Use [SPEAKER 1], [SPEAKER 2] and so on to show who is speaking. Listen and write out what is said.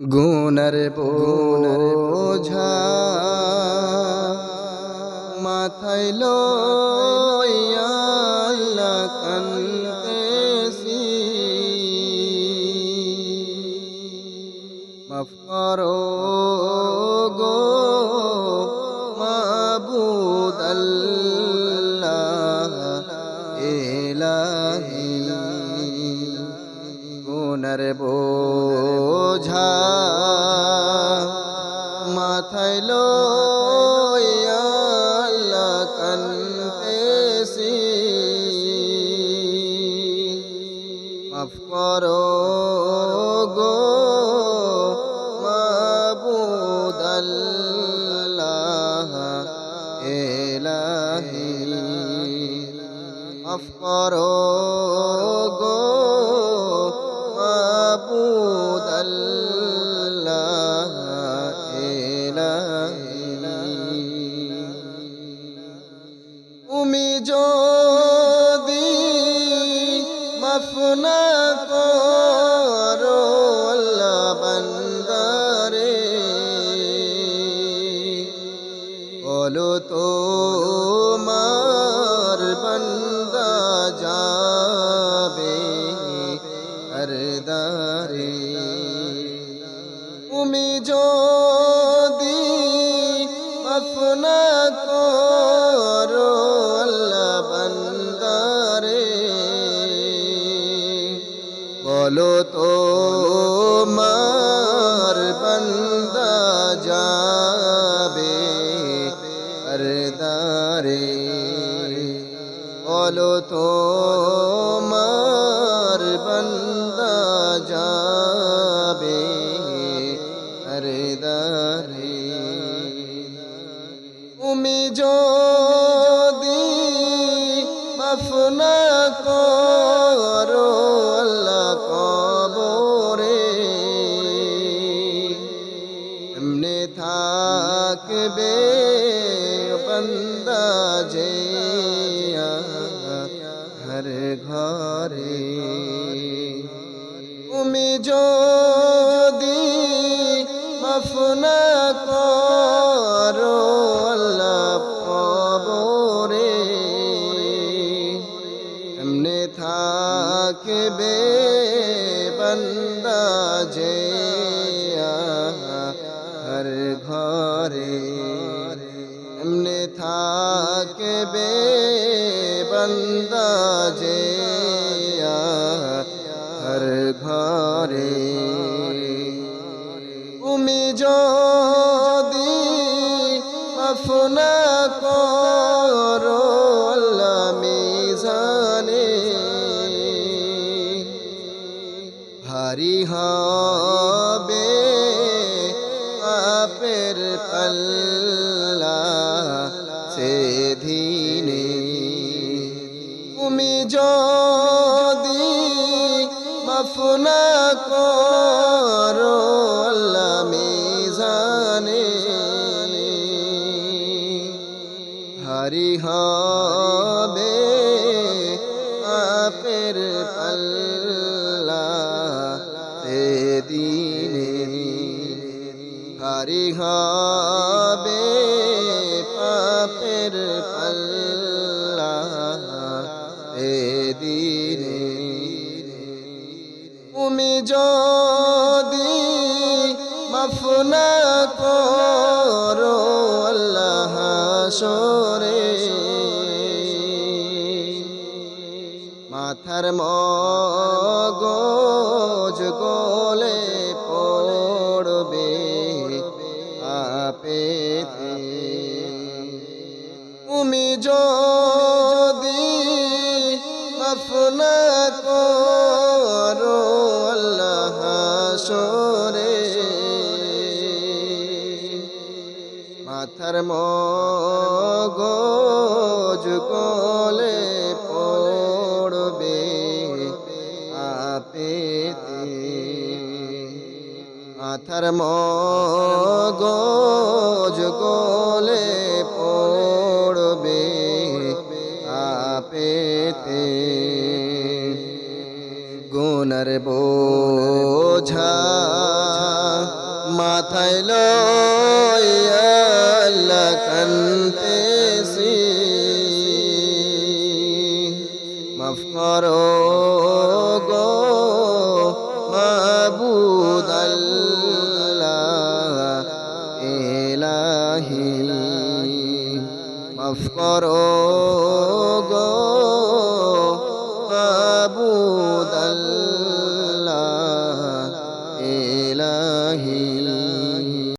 [SPEAKER 1] গুণর বোঝা মাথায় লইয়া আল্লাহ কান্দেছি মাফ করো গো মাবুদ আল্লাহ এলাহি। গুণর বোঝা। মাথায় লইয়া কান্দেছি মাফ করো গো মাবুদ আল্লাহ এলাহি। মাফ করো গো মাফ না করো আল্লাহ বান্দারে। বলো তো মার বান্দা যাবে হরদারে বলো তো মার বান্দা তুমি যদি মাফ না করো আল্লাহ কবরে, এমনে থাকবে বন্দা হর ঘরে। তুমি যদি মাফ না করো থাকবে বন্দা যে হর ঘরে। এমনে থাকবে বন্দা যে হর ঘরে। তুমি যদি ভারী হবে আপের পাল্লা সে দিনে। তুমি যদি মাফ না করো আল্লাহ মিজানে। হারি হবে আপের পাল্লা হবে পাপের পাল্লা এ দিনে। তুমি যদি মাফ না করো আল্লাহ সরে, মাথার মগজ গোলে আপেতে তুমি যদি মাফ না করো আল্লাহ সরে মাথার মগজ কোলে পড়বে আপেতে। মাথার মগজ কোলে পড়বে আপেতে। গুণর বোঝা মাথায় আল্লাহ কান্তেছি। মাফ করো। গো আল্লাহ